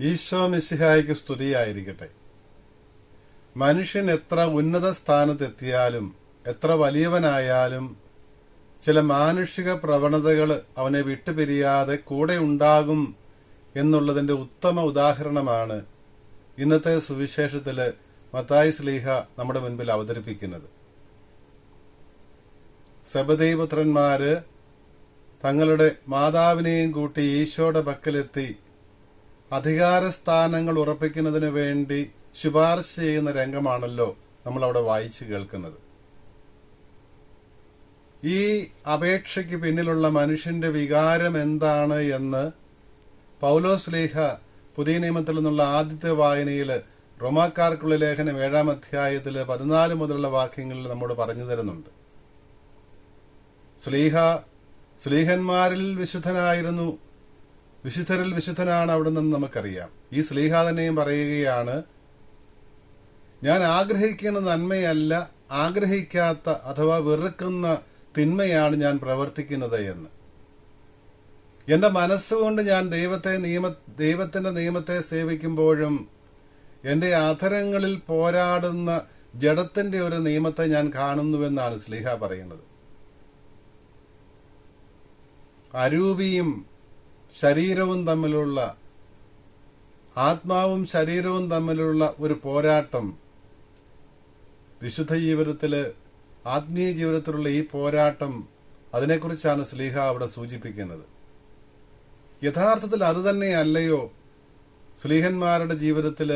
ഈശോ മിസിഹായിക്ക് സ്തുതിയായിരിക്കട്ടെ. മനുഷ്യൻ എത്ര ഉന്നത സ്ഥാനത്തെത്തിയാലും എത്ര വലിയവനായാലും ചില മാനുഷിക പ്രവണതകൾ അവനെ വിട്ടുപിരിയാതെ കൂടെ ഉണ്ടാകും എന്നുള്ളതിന്റെ ഉത്തമ ഉദാഹരണമാണ് ഇന്നത്തെ സുവിശേഷത്തിൽ മത്തായി സ്ലീഹ നമ്മുടെ മുൻപിൽ അവതരിപ്പിക്കുന്നത്. സബദൈപുത്രന്മാര് തങ്ങളുടെ മാതാവിനെയും കൂട്ടി ഈശോയുടെ പക്കലെത്തി അധികാരസ്ഥാനങ്ങൾ ഉറപ്പിക്കുന്നതിന് വേണ്ടി ശുപാർശ ചെയ്യുന്ന രംഗമാണല്ലോ നമ്മൾ അവിടെ വായിച്ചു കേൾക്കുന്നത്. ഈ അപേക്ഷയ്ക്ക് പിന്നിലുള്ള മനുഷ്യന്റെ വികാരം എന്താണ് എന്ന് പൗലോസ് ലേഖ പുതിയ നിയമത്തിൽ നിന്നുള്ള ആദ്യത്തെ വായനയിൽ റോമാക്കാർക്കുള്ള ലേഖനം ഏഴാം അധ്യായത്തിൽ പതിനാല് മുതലുള്ള വാക്യങ്ങളിൽ നമ്മോട് പറഞ്ഞു തരുന്നുണ്ട്. സ്ലീഹ സ്ലീഹന്മാരിൽ വിശുദ്ധനായിരുന്നു. വിശുദ്ധരിൽ വിശുദ്ധനാണ് അവിടെ നിന്ന് നമുക്കറിയാം. ഈ സ്ലീഹ തന്നെയും പറയുകയാണ് ഞാൻ ആഗ്രഹിക്കുന്ന നന്മയല്ല ആഗ്രഹിക്കാത്ത അഥവാ വെറുക്കുന്ന തിന്മയാണ് ഞാൻ പ്രവർത്തിക്കുന്നത് എന്ന്. എന്റെ മനസ്സുകൊണ്ട് ഞാൻ ദൈവത്തെ നിയമ ദൈവത്തിന്റെ നിയമത്തെ സേവിക്കുമ്പോഴും എന്റെ അധരങ്ങളിൽ പോരാടുന്ന ജഡത്തിന്റെ ഒരു നിയമത്തെ ഞാൻ കാണുന്നുവെന്നാണ് സ്ലിഹ പറയുന്നത്. അരൂപിയും ശരീരവും തമ്മിലുള്ള ആത്മാവും ശരീരവും തമ്മിലുള്ള ഒരു പോരാട്ടം വിശുദ്ധ ജീവിതത്തിൽ ആത്മീയ ജീവിതത്തിലുള്ള ഈ പോരാട്ടം അതിനെക്കുറിച്ചാണ് സ്ലീഹ അവിടെ സൂചിപ്പിക്കുന്നത്. യഥാർത്ഥത്തിൽ അത് തന്നെയല്ലയോ സ്ലീഹന്മാരുടെ ജീവിതത്തിൽ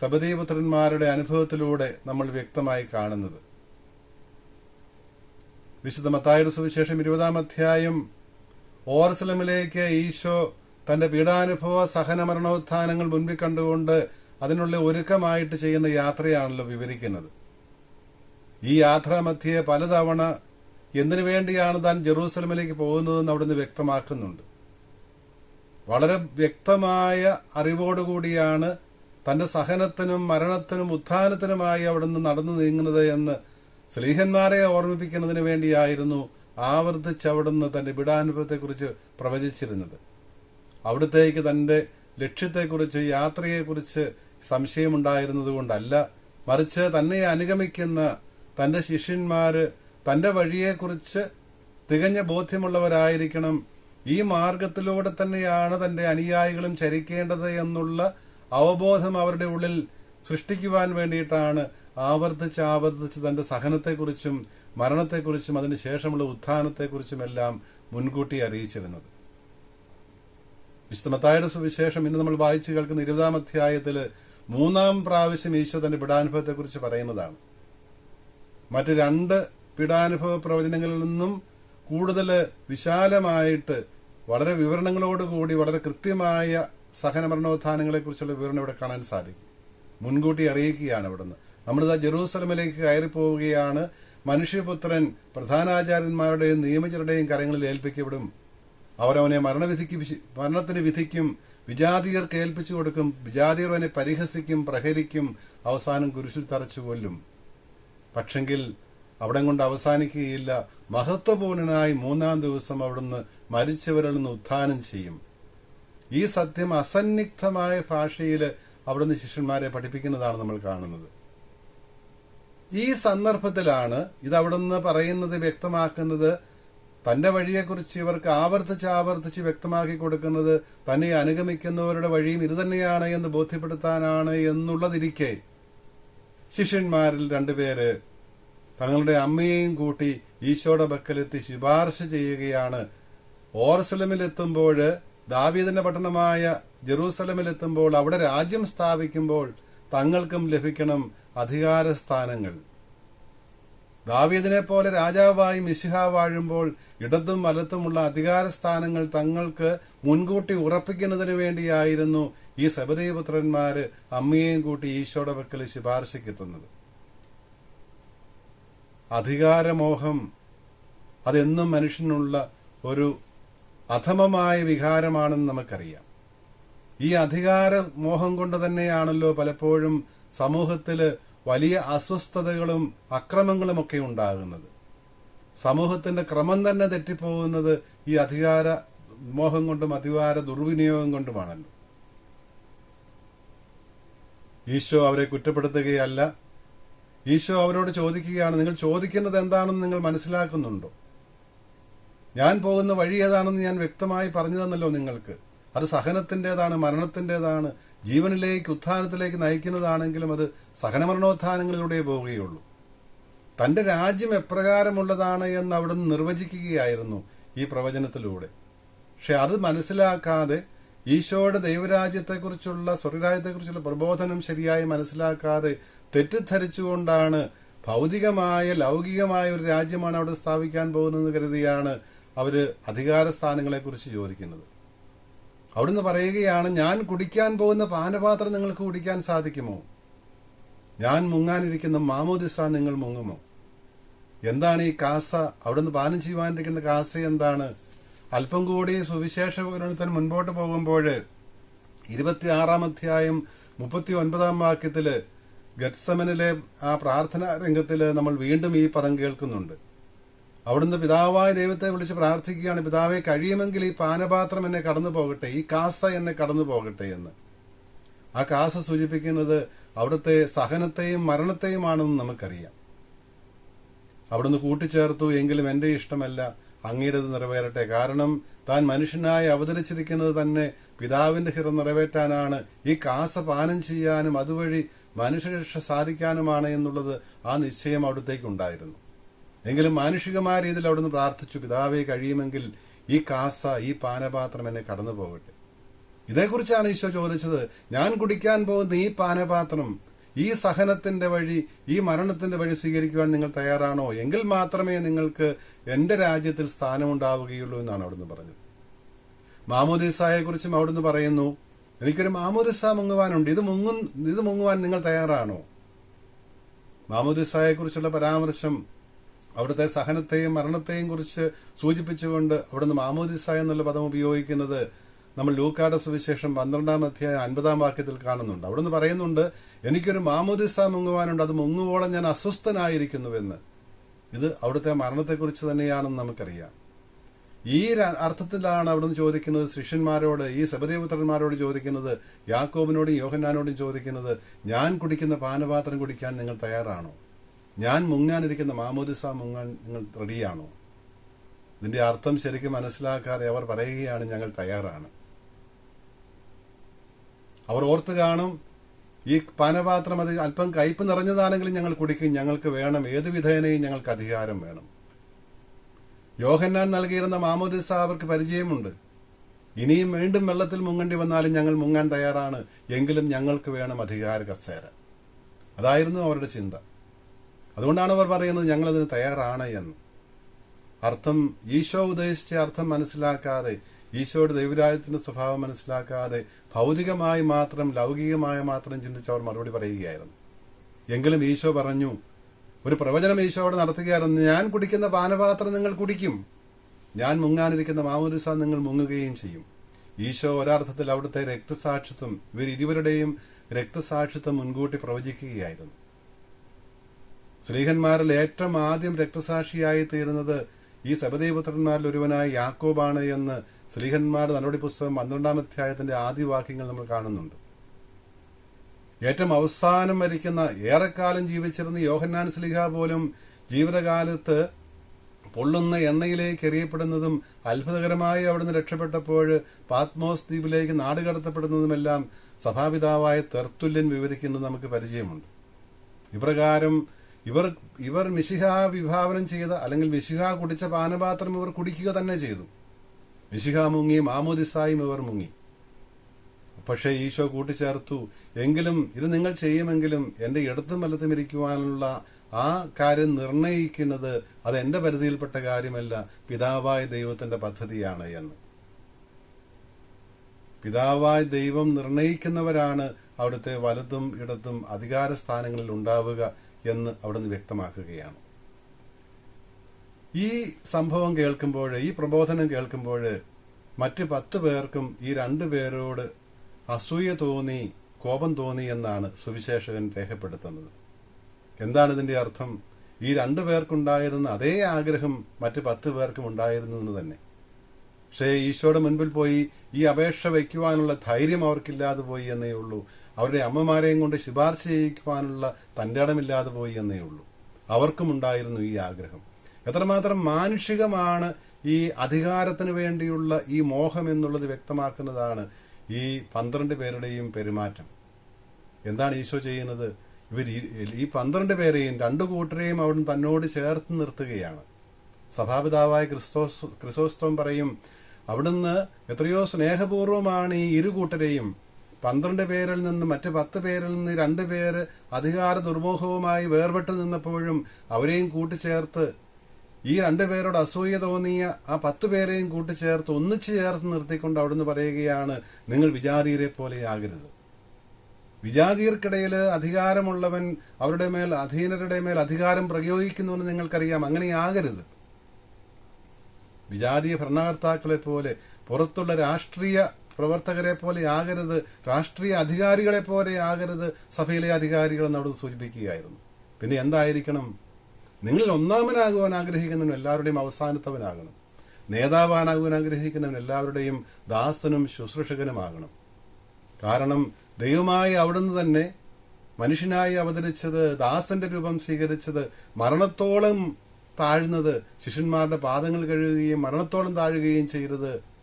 സബദീപുത്രന്മാരുടെ അനുഭവത്തിലൂടെ നമ്മൾ വ്യക്തമായി കാണുന്നത്. വിശുദ്ധ മത്തായുടെ സുവിശേഷം ഇരുപതാം അധ്യായം ഓർസലമിലേക്ക് ഈശോ തന്റെ പീഡാനുഭവ സഹന മരണോത്ഥാനങ്ങൾ മുൻപിൽ കണ്ടുകൊണ്ട് അതിനുള്ള ഒരുക്കമായിട്ട് ചെയ്യുന്ന യാത്രയാണല്ലോ വിവരിക്കുന്നത്. ഈ യാത്രാമധ്യേ പലതവണ എന്തിനു വേണ്ടിയാണ് താൻ ജെറൂസലമിലേക്ക് പോകുന്നതെന്ന് അവിടുന്ന് വ്യക്തമാക്കുന്നുണ്ട്. വളരെ വ്യക്തമായ അറിവോടുകൂടിയാണ് തന്റെ സഹനത്തിനും മരണത്തിനും ഉത്ഥാനത്തിനുമായി അവിടുന്ന് നടന്നു നീങ്ങുന്നത് എന്ന് സ്ലീഹന്മാരെ ഓർമ്മിപ്പിക്കുന്നതിന് വേണ്ടിയായിരുന്നു ആവർത്തിച്ച് അവിടുന്ന് തന്റെ വിടാനുഭവത്തെക്കുറിച്ച് പ്രവചിച്ചിരുന്നത്. അവിടത്തേക്ക് തന്റെ ലക്ഷ്യത്തെക്കുറിച്ച് യാത്രയെക്കുറിച്ച് സംശയമുണ്ടായിരുന്നത് കൊണ്ടല്ല മറിച്ച് തന്നെ അനുഗമിക്കുന്ന തന്റെ ശിഷ്യന്മാര് തന്റെ വഴിയെക്കുറിച്ച് തികഞ്ഞ ബോധ്യമുള്ളവരായിരിക്കണം. ഈ മാർഗത്തിലൂടെ തന്നെയാണ് തന്റെ അനുയായികളും ചരിക്കേണ്ടത് എന്നുള്ള അവബോധം അവരുടെ ഉള്ളിൽ സൃഷ്ടിക്കുവാൻ വേണ്ടിയിട്ടാണ് ആവർത്തിച്ച് ആവർത്തിച്ച് തന്റെ സഹനത്തെക്കുറിച്ചും മരണത്തെക്കുറിച്ചും അതിനുശേഷമുള്ള ഉത്ഥാനത്തെക്കുറിച്ചുമെല്ലാം മുൻകൂട്ടി അറിയിച്ചിരുന്നത്. വിശുദ്ധമത്തായുടെ സുവിശേഷം ഇന്ന് നമ്മൾ വായിച്ചു കേൾക്കുന്ന ഇരുപതാം അധ്യായത്തിൽ മൂന്നാം പ്രാവശ്യം ഈശോ തന്റെ പിടാനുഭവത്തെക്കുറിച്ച് പറയുന്നതാണ്. മറ്റ് രണ്ട് പീഡാനുഭവ പ്രവചനങ്ങളിൽ നിന്നും കൂടുതൽ വിശാലമായിട്ട് വളരെ വിവരണങ്ങളോടുകൂടി വളരെ കൃത്യമായ സഹനമരണോത്ഥാനങ്ങളെക്കുറിച്ചുള്ള വിവരണം ഇവിടെ കാണാൻ സാധിക്കും. മുൻകൂട്ടി അറിയിക്കുകയാണ് ഇവിടുന്ന് നമ്മളിതാ ജെറൂസലമിലേക്ക് കയറി പോവുകയാണ് മനുഷ്യപുത്രൻ പ്രധാനാചാര്യന്മാരുടെയും നിയമജരുടെയും കരങ്ങളിൽ ഏൽപ്പിക്കപ്പെടും. അവരവനെ മരണവിധിക്ക് മരണത്തിന് വിധിക്കും വിജാതീയർക്ക് ഏൽപ്പിച്ചു കൊടുക്കും വിജാതിയർ അവനെ പരിഹസിക്കും പ്രഹരിക്കും അവസാനം കുരിശിൽ തറച്ചു കൊല്ലും. പക്ഷെങ്കിൽ അവിടം കൊണ്ട് അവസാനിക്കുകയില്ല മഹത്വപൂർണനായി മൂന്നാം ദിവസം അവിടുന്ന് മരിച്ചവരിൽ നിന്ന് ഉത്ഥാനം ചെയ്യും. ഈ സത്യം അസന്നിഗ്ധമായ ഭാഷയിൽ അവിടുന്ന് ശിഷ്യന്മാരെ പഠിപ്പിക്കുന്നതാണ് നമ്മൾ കാണുന്നത്. ഈ സന്ദർഭത്തിലാണ് ഇത് പറയുന്നത് വ്യക്തമാക്കുന്നത്. തന്റെ വഴിയെക്കുറിച്ച് ഇവർക്ക് ആവർത്തിച്ച് ആവർത്തിച്ച് വ്യക്തമാക്കി കൊടുക്കുന്നത് തന്നെ അനുഗമിക്കുന്നവരുടെ വഴിയും ഇത് തന്നെയാണ് എന്ന് ബോധ്യപ്പെടുത്താനാണ് എന്നുള്ളതിരിക്കെ ശിഷ്യന്മാരിൽ രണ്ടുപേര് തങ്ങളുടെ അമ്മയെയും കൂട്ടി ഈശോയുടെ ബക്കലെത്തി ശുപാർശ ചെയ്യുകയാണ്. ഓർസലമിലെത്തുമ്പോൾ ദാവീദിന്റെ പട്ടണമായ ജെറൂസലമിലെത്തുമ്പോൾ അവിടെ രാജ്യം സ്ഥാപിക്കുമ്പോൾ തങ്ങൾക്കും ലഭിക്കണം അധികാരസ്ഥാനങ്ങൾ. ദാവീദിനെ പോലെ രാജാവായി മിശിഹ വാഴുമ്പോൾ ഇടത്തും വലത്തുമുള്ള അധികാരസ്ഥാനങ്ങൾ തങ്ങൾക്ക് മുൻകൂട്ടി ഉറപ്പിക്കുന്നതിന് വേണ്ടിയായിരുന്നു ഈ സബദീപുത്രന്മാര് അമ്മയെയും കൂട്ടി ഈശോയുടെ പക്കൽ ശുപാർശക്കെത്തുന്നത് അധികാരമോഹം അതെന്നും മനുഷ്യനുള്ള ഒരു അധമമായ വികാരമാണെന്ന് നമുക്കറിയാം. ഈ അധികാര മോഹം കൊണ്ട് തന്നെയാണല്ലോ പലപ്പോഴും സമൂഹത്തിൽ വലിയ അസ്വസ്ഥതകളും അക്രമങ്ങളുമൊക്കെ ഉണ്ടാകുന്നത്. സമൂഹത്തിന്റെ ക്രമം തന്നെ തെറ്റിപ്പോകുന്നത് ഈ അധികാര മോഹം കൊണ്ടും അധികാര ദുർവിനിയോഗം കൊണ്ടുമാണല്ലോ. ഈശോ അവരെ കുറ്റപ്പെടുത്തുകയല്ല. ഈശോ അവരോട് ചോദിക്കുകയാണ് നിങ്ങൾ ചോദിക്കുന്നത് എന്താണെന്ന് നിങ്ങൾ മനസ്സിലാക്കുന്നുണ്ടോ? ഞാൻ പോകുന്ന വഴി ഏതാണെന്ന് ഞാൻ വ്യക്തമായി പറഞ്ഞു തന്നല്ലോ നിങ്ങൾക്ക്. അത് സഹനത്തിന്റെതാണ് മരണത്തിന്റെതാണ് ജീവനിലേക്ക് ഉത്ഥാനത്തിലേക്ക് നയിക്കുന്നതാണെങ്കിലും അത് സഹനമരണോത്ഥാനങ്ങളിലൂടെ പോവുകയുള്ളൂ. തന്റെ രാജ്യം എപ്രകാരമുള്ളതാണ് എന്ന് അവിടുന്ന് നിർവചിക്കുകയായിരുന്നു ഈ പ്രവചനത്തിലൂടെ. പക്ഷെ അത് മനസ്സിലാക്കാതെ ഈശോയുടെ ദൈവരാജ്യത്തെക്കുറിച്ചുള്ള സ്വർഗരാജ്യത്തെക്കുറിച്ചുള്ള പ്രബോധനം ശരിയായി മനസ്സിലാക്കാതെ തെറ്റിദ്ധരിച്ചുകൊണ്ടാണ് ഭൗതികമായ ലൗകികമായ ഒരു രാജ്യമാണ് അവിടെ സ്ഥാപിക്കാൻ പോകുന്നതെന്ന് കരുതിയാണ് അവർ അധികാര സ്ഥാനങ്ങളെക്കുറിച്ച് ചോദിക്കുന്നത്. അവിടുന്ന് പറയുകയാണ് ഞാൻ കുടിക്കാൻ പോകുന്ന പാനപാത്രം നിങ്ങൾക്ക് കുടിക്കാൻ സാധിക്കുമോ? ഞാൻ മുങ്ങാനിരിക്കുന്ന മാമോദിസ നിങ്ങൾ മുങ്ങുമോ? എന്താണ് ഈ കാസ? അവിടുന്ന് പാനം ചെയ്യുവാനിരിക്കുന്ന കാസ എന്താണ്? അല്പം കൂടി സുവിശേഷ വിവരണത്തിന് മുൻപോട്ട് പോകുമ്പോൾ ഇരുപത്തിയാറാം അധ്യായം മുപ്പത്തി ഒൻപതാം വാക്യത്തിൽ ഗത്സമനിലെ ആ പ്രാർത്ഥനാ രംഗത്തിൽ നമ്മൾ വീണ്ടും ഈ പദം കേൾക്കുന്നുണ്ട്. അവിടുന്ന് പിതാവായ ദൈവത്തെ വിളിച്ച് പ്രാർത്ഥിക്കുകയാണ്. പിതാവെ കഴിയുമെങ്കിൽ ഈ പാനപാത്രം എന്നെ കടന്നു പോകട്ടെ ഈ കാസ എന്നെ കടന്നു പോകട്ടെ എന്ന്. ആ കാസ സൂചിപ്പിക്കുന്നത് അവിടുത്തെ സഹനത്തെയും മരണത്തെയുമാണെന്ന് നമുക്കറിയാം. അവിടുന്ന് കൂട്ടിച്ചേർത്തു എങ്കിലും എന്റെ ഇഷ്ടമല്ല അങ്ങയുടേത് നിറവേറട്ടെ. കാരണം താൻ മനുഷ്യനായി അവതരിച്ചിരിക്കുന്നത് തന്നെ പിതാവിന്റെ ഹിതം നിറവേറ്റാനാണ്. ഈ കാസ പാനം ചെയ്യാനും അതുവഴി മനുഷ്യരക്ഷ സാധിക്കാനുമാണ് എന്നുള്ളത് ആ നിശ്ചയം അവിടത്തേക്കുണ്ടായിരുന്നു എങ്കിലും മാനുഷികമായ രീതിയിൽ അവിടുന്ന് പ്രാർത്ഥിച്ചു പിതാവേ കഴിയുമെങ്കിൽ ഈ കാസ ഈ പാനപാത്രം എന്നെ കടന്നു പോകട്ടെ ഇതേക്കുറിച്ചാണ് ഈശോ ചോദിച്ചത്. ഞാൻ കുടിക്കാൻ പോകുന്ന ഈ പാനപാത്രം ഈ സഹനത്തിന്റെ വഴി ഈ മരണത്തിന്റെ വഴി സ്വീകരിക്കുവാൻ നിങ്ങൾ തയ്യാറാണോ? എങ്കിൽ മാത്രമേ നിങ്ങൾക്ക് എന്റെ രാജ്യത്തിൽ സ്ഥാനമുണ്ടാവുകയുള്ളൂ എന്നാണ് അവിടുന്ന് പറഞ്ഞത്. മാമോദിസായെ കുറിച്ചും അവിടുന്ന് പറയുന്നു എനിക്കൊരു മാമോദിസ മുങ്ങുവാനുണ്ട്. ഇത് മുങ്ങും ഇത് മുങ്ങുവാൻ നിങ്ങൾ തയ്യാറാണോ? മാമോദിസായെ കുറിച്ചുള്ള പരാമർശം അവിടുത്തെ സഹനത്തെയും മരണത്തെയും കുറിച്ച് സൂചിപ്പിച്ചുകൊണ്ട് അവിടുന്ന് മാമോദിസ എന്നുള്ള പദം ഉപയോഗിക്കുന്നത് നമ്മൾ ലൂക്കാട സുവിശേഷം പന്ത്രണ്ടാം അധ്യായം അൻപതാം വാക്യത്തിൽ കാണുന്നുണ്ട്. അവിടുന്ന് പറയുന്നുണ്ട് എനിക്കൊരു മാമോദിസ മുങ്ങുവാനുണ്ട്. അത് മുങ്ങുവോളം ഞാൻ അസ്വസ്ഥനായിരിക്കുന്നുവെന്ന്. ഇത് അവിടുത്തെ മരണത്തെക്കുറിച്ച് തന്നെയാണെന്ന് നമുക്കറിയാം. ഈ അർത്ഥത്തിലാണ് അവിടുന്ന് ചോദിക്കുന്നത് ശിഷ്യന്മാരോട് ഈ സബദേവപുത്രന്മാരോട് ചോദിക്കുന്നത് യാക്കോബിനോടും യോഹന്നാനോടും ചോദിക്കുന്നത് ഞാൻ കുടിക്കുന്ന പാനപാത്രം കുടിക്കാൻ നിങ്ങൾ തയ്യാറാണോ? ഞാൻ മുങ്ങാനിരിക്കുന്ന മാമോദിസ മുങ്ങാൻ നിങ്ങൾ റെഡിയാണോ? ഇതിന്റെ അർത്ഥം ശരിക്കും മനസ്സിലാക്കാതെ അവർ പറയുകയാണ് ഞങ്ങൾ തയ്യാറാണ്. അവർ ഓർത്ത് കാണും ഈ പാനപാത്രം അത് അല്പം കയ്പ് നിറഞ്ഞതാണെങ്കിലും ഞങ്ങൾ കുടിക്കും ഞങ്ങൾക്ക് വേണം ഏത് വിധേനയും ഞങ്ങൾക്ക് അധികാരം വേണം. യോഹന്നാൻ നൽകിയിരുന്ന മാമോദിസ അവർക്ക് പരിചയമുണ്ട്. ഇനിയും വീണ്ടും വെള്ളത്തിൽ മുങ്ങേണ്ടി വന്നാലും ഞങ്ങൾ മുങ്ങാൻ തയ്യാറാണ് എങ്കിലും ഞങ്ങൾക്ക് വേണം അധികാര കസേര അതായിരുന്നു അവരുടെ ചിന്ത. അതുകൊണ്ടാണ് അവർ പറയുന്നത് ഞങ്ങളതിന് തയ്യാറാണ് എന്ന്. അർത്ഥം ഈശോ ഉദ്ദേശിച്ച അർത്ഥം മനസ്സിലാക്കാതെ ഈശോയുടെ ദൈവരാജ്യത്തിന്റെ സ്വഭാവം മനസ്സിലാക്കാതെ ഭൗതികമായി മാത്രം ലൗകികമായി മാത്രം ചിന്തിച്ച് അവർ മറുപടി പറയുകയായിരുന്നു. എങ്കിലും ഈശോ പറഞ്ഞു ഒരു പ്രവചനം ഈശോ അവിടെ നടത്തുകയായിരുന്നു. ഞാൻ കുടിക്കുന്ന പാനപാത്രം നിങ്ങൾ കുടിക്കും. ഞാൻ മുങ്ങാനിരിക്കുന്ന മാമോദിസ നിങ്ങൾ മുങ്ങുകയും ചെയ്യും. ഈശോ ഒരർത്ഥത്തിൽ അവിടുത്തെ രക്തസാക്ഷിത്വം ഇവർ ഇരുവരുടെയും രക്തസാക്ഷിത്വം മുൻകൂട്ടി പ്രവചിക്കുകയായിരുന്നു. ശ്രീഹന്മാരിൽ ഏറ്റവും ആദ്യം രക്തസാക്ഷിയായി തീരുന്നത് ഈ സബദേവപുത്രന്മാരിൽ ഒരുവനായ യാക്കോബാണ് എന്ന് ശ്രീഹന്മാരുടെ നടപടി പുസ്തകം പന്ത്രണ്ടാം അധ്യായത്തിന്റെ ആദ്യ വാക്യങ്ങൾ നമ്മൾ കാണുന്നുണ്ട്. ഏറ്റവും അവസാനം മരിക്കുന്ന ഏറെക്കാലം ജീവിച്ചിരുന്ന യോഹന്നാൻ സ്ലിഹ പോലും ജീവിതകാലത്ത് പൊള്ളുന്ന എണ്ണയിലേക്ക് എറിയപ്പെടുന്നതും അത്ഭുതകരമായി അവിടുന്ന് രക്ഷപ്പെട്ടപ്പോൾ പാത്മോസ് ദ്വീപിലേക്ക് നാടുകടത്തപ്പെടുന്നതുമെല്ലാം സഭാപിതാവായ തെർത്തുല്യൻ വിവരിക്കുന്നത് നമുക്ക് പരിചയമുണ്ട്. ഇപ്രകാരം ഇവർ ഇവർ മിശിഹ വിഭാവനം ചെയ്ത അല്ലെങ്കിൽ മിശിഹ കുടിച്ച പാനപാത്രം ഇവർ കുടിക്കുക തന്നെ ചെയ്തു. മിശിഹ മുങ്ങി മാമോദിസായും ഇവർ മുങ്ങി. പക്ഷേ ഈശോ കൂട്ടിച്ചേർത്തു എങ്കിലും ഇത് നിങ്ങൾ ചെയ്യുമെങ്കിലും എന്റെ ഇടത്തും വലത്തും ഇരിക്കുവാനുള്ള ആ കാര്യം നിർണയിക്കുന്നത് അത് എന്റെ പരിധിയിൽപ്പെട്ട കാര്യമല്ല പിതാവായ ദൈവത്തിന്റെ പദ്ധതിയാണ് എന്ന്. പിതാവായ ദൈവം നിർണയിക്കുന്നവരാണ് അവിടുത്തെ വലതും ഇടത്തും അധികാര സ്ഥാനങ്ങളിൽ ഉണ്ടാവുക എന്ന് അവിടുന്ന് വ്യക്തമാക്കുകയാണ്. ഈ സംഭവം കേൾക്കുമ്പോൾ ഈ പ്രബോധനം കേൾക്കുമ്പോൾ മറ്റ് പത്ത് പേർക്കും ഈ രണ്ടു പേരോട് അസൂയ തോന്നി കോപം തോന്നി എന്നാണ് സുവിശേഷകൻ രേഖപ്പെടുത്തുന്നത്. എന്താണ് ഇതിന്റെ അർത്ഥം? ഈ രണ്ടു പേർക്കുണ്ടായിരുന്ന അതേ ആഗ്രഹം മറ്റ് പത്ത് പേർക്കും ഉണ്ടായിരുന്നു എന്ന് തന്നെ. പക്ഷേ ഈശോയുടെ മുൻപിൽ പോയി ഈ അപേക്ഷ വയ്ക്കുവാനുള്ള ധൈര്യം അവർക്കില്ലാതെ പോയി എന്നേ ഉള്ളൂ. അവരുടെ അമ്മമാരെയും കൊണ്ട് ശുപാർശ ചെയ്യിക്കുവാനുള്ള തന്റെ ഇടമില്ലാതെ പോയി എന്നേ ഉള്ളൂ. അവർക്കും ഉണ്ടായിരുന്നു ഈ ആഗ്രഹം. എത്രമാത്രം മാനുഷികമാണ് ഈ അധികാരത്തിന് വേണ്ടിയുള്ള ഈ മോഹം എന്നുള്ളത് വ്യക്തമാക്കുന്നതാണ് ഈ പന്ത്രണ്ട് പേരുടെയും പെരുമാറ്റം. എന്താണ് ഈശോ ചെയ്യുന്നത്? ഇവർ ഈ- പന്ത്രണ്ട് പേരെയും രണ്ടു കൂട്ടരെയും അവിടുന്ന് തന്നോട് ചേർത്ത് നിർത്തുകയാണ്. സഭാപിതാവായ ക്രിസ്തോസ് ക്രിസോസ്തോം പറയും അവിടുന്ന് എത്രയോ സ്നേഹപൂർവമാണ് ഈ ഇരു കൂട്ടരെയും പന്ത്രണ്ട് പേരിൽ നിന്ന് മറ്റ് പത്ത് പേരിൽ നിന്ന് രണ്ട് പേര് അധികാര ദുർമോഹവുമായി വേർപെട്ട് നിന്നപ്പോഴും അവരെയും കൂട്ടിച്ചേർത്ത് ഈ രണ്ടു പേരോട് അസൂയ തോന്നിയ ആ പത്ത് പേരെയും കൂട്ടിച്ചേർത്ത് ഒന്നിച്ചു ചേർത്ത് നിർത്തിക്കൊണ്ട് അവിടുന്ന് പറയുകയാണ് നിങ്ങൾ വിചാരീരെ പോലെയാകരുത് വിജാതിയർക്കിടയിൽ അധികാരമുള്ളവൻ അവരുടെ മേൽ അധീനരുടെ മേൽ അധികാരം പ്രയോഗിക്കുന്നുവെന്ന് നിങ്ങൾക്കറിയാം. അങ്ങനെയാകരുത് വിജാതീയ ഭരണകർത്താക്കളെ പോലെ പുറത്തുള്ള രാഷ്ട്രീയ പ്രവർത്തകരെ പോലെ ആകരുത് രാഷ്ട്രീയ അധികാരികളെ പോലെ ആകരുത് സഭയിലെ അധികാരികൾ എന്നവിടെ സൂചിപ്പിക്കുകയായിരുന്നു. പിന്നെ എന്തായിരിക്കണം? നിങ്ങളിൽ ഒന്നാമനാകുവാൻ ആഗ്രഹിക്കുന്നവൻ എല്ലാവരുടെയും അവസാനത്തവനാകണം. നേതാവാനാകുവാൻ ആഗ്രഹിക്കുന്നവൻ എല്ലാവരുടെയും ദാസനും ശുശ്രൂഷകനുമാകണം. കാരണം ദൈവമായി അവിടുന്ന് തന്നെ മനുഷ്യനായി അവതരിച്ചത് ദാസന്റെ രൂപം സ്വീകരിച്ചത് മരണത്തോളം താഴ്ന്നത് ശിഷ്യന്മാരുടെ പാദങ്ങൾ കഴുകുകയും മരണത്തോളം താഴുകയും ചെയ്തത്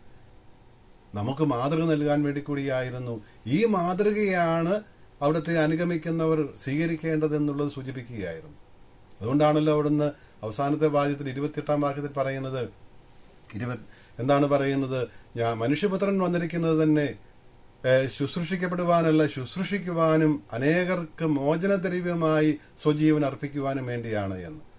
നമുക്ക് മാതൃക നൽകാൻ വേണ്ടി കൂടിയായിരുന്നു. ഈ മാതൃകയാണ് അവിടുത്തെ അനുഗമിക്കുന്നവർ സ്വീകരിക്കേണ്ടതെന്നുള്ളത് സൂചിപ്പിക്കുകയായിരുന്നു. അതുകൊണ്ടാണല്ലോ അവിടുന്ന് അവസാനത്തെ വാദ്യത്തിൽ ഇരുപത്തിയെട്ടാം വാക്യത്തിൽ പറയുന്നത്. ഇരുപത് എന്താണ് പറയുന്നത്? ഞാൻ മനുഷ്യപുത്രൻ വന്നിരിക്കുന്നത് തന്നെ ശുശ്രൂഷിക്കപ്പെടുവാനല്ല ശുശ്രൂഷിക്കുവാനും അനേകർക്ക് മോചനദ്രവ്യമായി സ്വജീവൻ അർപ്പിക്കുവാനും വേണ്ടിയാണ് എന്ന്.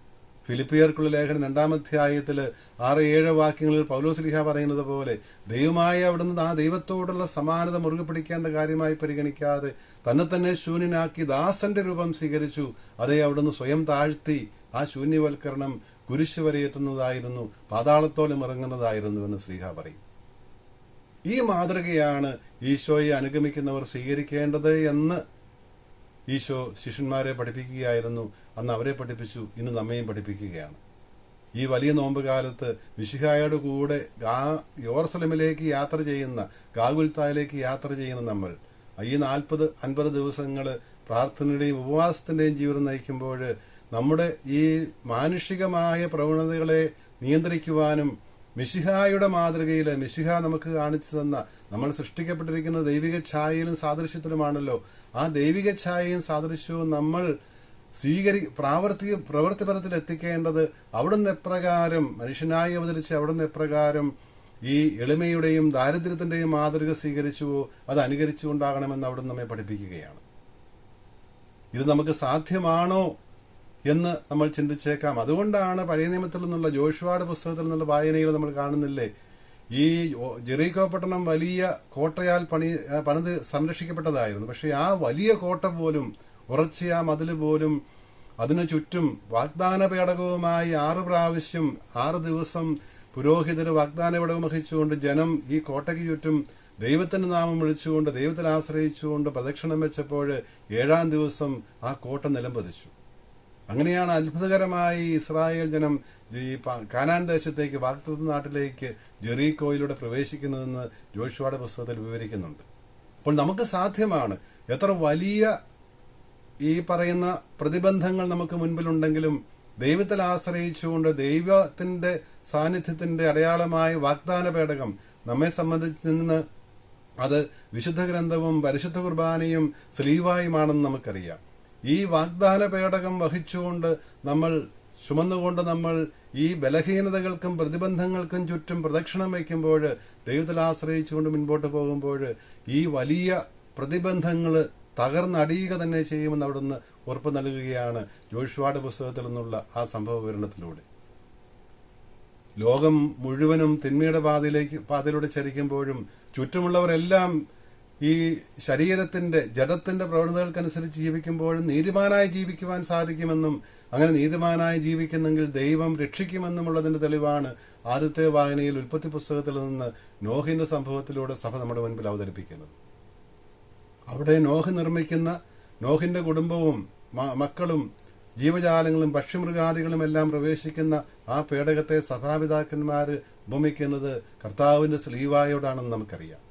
ഫിലിപ്പിയർക്കുള്ള ലേഖനം രണ്ടാമധ്യായത്തിൽ ആറ് ഏഴ് വാക്യങ്ങളിൽ പൗലോസ്ലിഹ പറയുന്നത് പോലെ ദൈവമായ അവിടുന്ന് ആ ദൈവത്തോടുള്ള സമാനത മുറുകെ പിടിക്കേണ്ട കാര്യമായി പരിഗണിക്കാതെ തന്നെ തന്നെ ശൂന്യനാക്കി ദാസന്റെ രൂപം സ്വീകരിച്ചു അതേ അവിടുന്ന് സ്വയം താഴ്ത്തി ആ ശൂന്യവൽക്കരണം കുരിശ് വരെയെത്തുന്നതായിരുന്നു പാതാളത്തോളം ഇറങ്ങുന്നതായിരുന്നു എന്ന് ശ്രീഹ പറയും. ഈ മാതൃകയാണ് ഈശോയെ അനുഗമിക്കുന്നവർ സ്വീകരിക്കേണ്ടത് എന്ന് ഈശോ ശിഷ്യന്മാരെ പഠിപ്പിക്കുകയായിരുന്നു. അന്ന് അവരെ പഠിപ്പിച്ചു. ഇന്ന് നമ്മയും പഠിപ്പിക്കുകയാണ്. ഈ വലിയ നോമ്പ് കാലത്ത് മിശിഹായുടെ കൂടെ ഗാ- യോർസലമിലേക്ക് യാത്ര ചെയ്യുന്ന ഗാഗുൽത്തായിലേക്ക് യാത്ര ചെയ്യുന്ന നമ്മൾ ഈ നാൽപ്പത് അൻപത് ദിവസങ്ങൾ പ്രാർത്ഥനയുടെയും ഉപവാസത്തിന്റെയും ജീവിതം നയിക്കുമ്പോൾ നമ്മുടെ ഈ മാനുഷികമായ പ്രവണതകളെ നിയന്ത്രിക്കുവാനും മിശിഹായുടെ മാതൃകയിൽ മിശിഹ നമുക്ക് കാണിച്ചു തന്ന നമ്മൾ സൃഷ്ടിക്കപ്പെട്ടിരിക്കുന്ന ദൈവിക ഛായയിലും സാദൃശ്യത്തിലുമാണല്ലോ. ആ ദൈവിക ഛായയും സാദൃശ്യവും നമ്മൾ സ്വീകരി പ്രാവർത്തിക പ്രവൃത്തിപരത്തിൽ എത്തിക്കേണ്ടത് അവിടുന്ന് എപ്രകാരം മനുഷ്യനായി അവതരിച്ച് അവിടുന്ന് എപ്രകാരം ഈ എളിമയുടെയും ദാരിദ്ര്യത്തിന്റെയും മാതൃക സ്വീകരിച്ചുവോ അത് അനുകരിച്ചുകൊണ്ടാകണമെന്ന് അവിടുന്ന് നമ്മെ പഠിപ്പിക്കുകയാണ്. ഇത് നമുക്ക് സാധ്യമാണോ എന്ന് നമ്മൾ ചിന്തിച്ചേക്കാം. അതുകൊണ്ടാണ് പഴയ നിയമത്തിൽ നിന്നുള്ള ജോഷുവാട് പുസ്തകത്തിൽ നിന്നുള്ള വായനയിൽ നമ്മൾ കാണുന്നില്ലേ? ഈ ജെറീകോ പട്ടണം വലിയ കോട്ടയാൽ പണി പണിത് സംരക്ഷിക്കപ്പെട്ടതായിരുന്നു. പക്ഷെ ആ വലിയ കോട്ട പോലും ഉറച്ച ആ മതിൽ പോലും അതിനു ചുറ്റും വാഗ്ദാന പേടകവുമായി ആറ് പ്രാവശ്യം ആറ് ദിവസം പുരോഹിതർ വാഗ്ദാന പേടകം വഹിച്ചുകൊണ്ട് ജനം ഈ കോട്ടയ്ക്ക് ചുറ്റും ദൈവത്തിന്റെ നാമം വിളിച്ചുകൊണ്ട് ദൈവത്തിൽ ആശ്രയിച്ചുകൊണ്ട് പ്രദക്ഷിണം വെച്ചപ്പോൾ ഏഴാം ദിവസം ആ കോട്ട നിലംപതിച്ചു അങ്ങനെയാണ് അത്ഭുതകരമായി ഇസ്രായേൽ ജനം ഈ കാനാൻ ദേശത്തേക്ക് വാക്തത്വ നാട്ടിലേക്ക് ജെറീകോയിലൂടെ പ്രവേശിക്കുന്നതെന്ന് ജോഷുവാടെ പുസ്തകത്തിൽ വിവരിക്കുന്നുണ്ട്. അപ്പോൾ നമുക്ക് സാധ്യമാണ് എത്ര വലിയ ഈ പറയുന്ന പ്രതിബന്ധങ്ങൾ നമുക്ക് മുൻപിലുണ്ടെങ്കിലും ദൈവത്തിൽ ആശ്രയിച്ചുകൊണ്ട് ദൈവത്തിന്റെ സാന്നിധ്യത്തിന്റെ അടയാളമായ വാഗ്ദാന പേടകം നമ്മെ സംബന്ധിച്ച് നിന്ന് അത് വിശുദ്ധ ഗ്രന്ഥവും പരിശുദ്ധ കുർബാനയും സ്ലീവായുമാണെന്ന് നമുക്കറിയാം. ഈ വാഗ്ദാന പേടകം വഹിച്ചുകൊണ്ട് നമ്മൾ ചുമന്നുകൊണ്ട് നമ്മൾ ഈ ബലഹീനതകൾക്കും പ്രതിബന്ധങ്ങൾക്കും ചുറ്റും പ്രദക്ഷിണം വയ്ക്കുമ്പോൾ ദൈവത്തിൽ ആശ്രയിച്ചുകൊണ്ട് മുൻപോട്ട് പോകുമ്പോൾ ഈ വലിയ പ്രതിബന്ധങ്ങൾ തകർന്നടിയുക തന്നെ ചെയ്യുമെന്ന് അവിടെ നിന്ന് ഉറപ്പ് നൽകുകയാണ് ജോഷുവാട് പുസ്തകത്തിൽ നിന്നുള്ള ആ സംഭവ വിവരണത്തിലൂടെ. ലോകം മുഴുവനും തിന്മയുടെ പാതയിലേക്ക് പാതയിലൂടെ ചരിക്കുമ്പോഴും ചുറ്റുമുള്ളവരെല്ലാം ഈ ശരീരത്തിന്റെ ജഡത്തിന്റെ പ്രവണതകൾക്കനുസരിച്ച് ജീവിക്കുമ്പോഴും നീതിമാനായി ജീവിക്കുവാൻ സാധിക്കുമെന്നും അങ്ങനെ നീതിമാനായി ജീവിക്കുന്നെങ്കിൽ ദൈവം രക്ഷിക്കുമെന്നുമുള്ളതിന്റെ തെളിവാണ് ആദ്യത്തെ വായനയിൽ ഉൽപ്പത്തി പുസ്തകത്തിൽ നിന്ന് നോഹിന്റെ സംഭവത്തിലൂടെ സഭ നമ്മുടെ മുൻപിൽ അവതരിപ്പിക്കുന്നത്. അവിടെ നോഹ് നിർമ്മിക്കുന്ന നോഹിന്റെ കുടുംബവും മക്കളും ജീവജാലങ്ങളും പക്ഷിമൃഗാദികളും എല്ലാം പ്രവേശിക്കുന്ന ആ പേടകത്തെ സഭാപിതാക്കന്മാർ ഉപമിക്കുന്നത് കർത്താവിന്റെ സ്ലീവായോടാണെന്ന് നമുക്കറിയാം.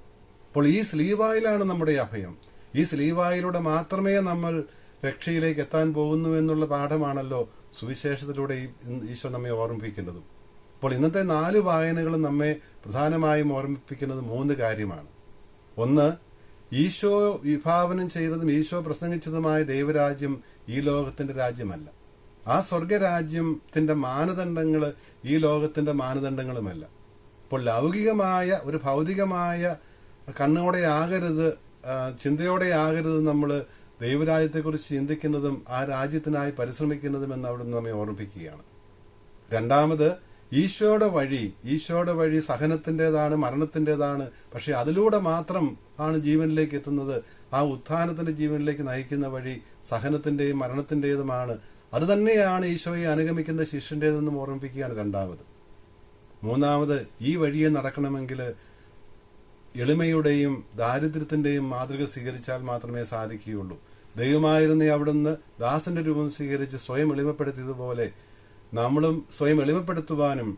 അപ്പോൾ ഈ സ്ലീവായിലാണ് നമ്മുടെ അഭയം. ഈ സ്ലീവായിലൂടെ മാത്രമേ നമ്മൾ രക്ഷയിലേക്ക് എത്താൻ പോകുന്നു എന്നുള്ള പാഠമാണല്ലോ സുവിശേഷത്തിലൂടെ ഈശോ നമ്മെ ഓർമ്മിപ്പിക്കുന്നത്. അപ്പോൾ ഇന്നത്തെ നാല് വായനകളും നമ്മെ പ്രധാനമായും ഓർമ്മിപ്പിക്കുന്നത് മൂന്ന് കാര്യമാണ്. ഒന്ന് ഈശോ വിഭാവനം ചെയ്തതും ഈശോ പ്രസംഗിച്ചതുമായ ദൈവരാജ്യം ഈ ലോകത്തിന്റെ രാജ്യമല്ല. ആ സ്വർഗരാജ്യത്തിന്റെ മാനദണ്ഡങ്ങൾ ഈ ലോകത്തിന്റെ മാനദണ്ഡങ്ങളുമല്ല. അപ്പോൾ ലൗകികമായ ഒരു ഭൗതികമായ കണ്ണോടെ ആകരുത് ചിന്തയോടെ ആകരുത് നമ്മൾ ദൈവരാജ്യത്തെക്കുറിച്ച് ചിന്തിക്കുന്നതും ആ രാജ്യത്തിനായി പരിശ്രമിക്കുന്നതും എന്ന് അവിടെ നമ്മെ ഓർമ്മിപ്പിക്കുകയാണ്. രണ്ടാമത് ഈശോയുടെ വഴി ഈശോയുടെ വഴി സഹനത്തിന്റെതാണ് മരണത്തിന്റെതാണ് പക്ഷെ അതിലൂടെ മാത്രം ആണ് ജീവനിലേക്ക് എത്തുന്നത്. ആ ഉത്ഥാനത്തിന്റെ ജീവനിലേക്ക് നയിക്കുന്ന വഴി സഹനത്തിന്റെയും മരണത്തിന്റെതുമാണ്. അതുതന്നെയാണ് ഈശോയെ അനുഗമിക്കുന്ന ശിഷ്യന്റേതെന്നും ഓർമ്മിപ്പിക്കുകയാണ് രണ്ടാമത്. മൂന്നാമത് ഈ വഴിയെ നടക്കണമെങ്കിൽ എളിമയുടെയും ദാരിദ്ര്യത്തിന്റെയും മാതൃക സ്വീകരിച്ചാൽ മാത്രമേ സാധിക്കുകയുള്ളൂ. ദൈവമായിരുന്ന അവിടുന്ന് ദാസന്റെ രൂപം സ്വീകരിച്ച് സ്വയം എളിമപ്പെടുത്തിയതുപോലെ നമ്മളും സ്വയം എളിമപ്പെടുത്തുവാനും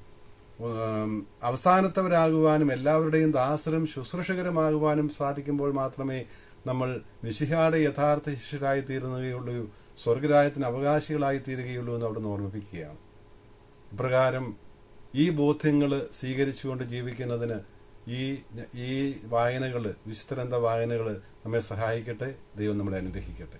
അവസാനത്തവരാകുവാനും എല്ലാവരുടെയും ദാസരും ശുശ്രൂഷകരുമാകുവാനും സാധിക്കുമ്പോൾ മാത്രമേ നമ്മൾ മിശിഹാടെ യഥാർത്ഥ ശിഷ്യരായി തീരുകയുള്ളൂ സ്വർഗരായത്തിന് അവകാശികളായി തീരുകയുള്ളൂ എന്ന് അവിടുന്ന് ഓർമ്മിപ്പിക്കുകയാണ്. ഇപ്രകാരം ഈ ബോധ്യങ്ങൾ സ്വീകരിച്ചുകൊണ്ട് ജീവിക്കുന്നതിന് ഈ ഈ വായനകൾ വിശുദ്ധരന്ത വായനകൾ നമ്മെ സഹായിക്കട്ടെ ദൈവം നമ്മളെ അനുഗ്രഹിക്കട്ടെ.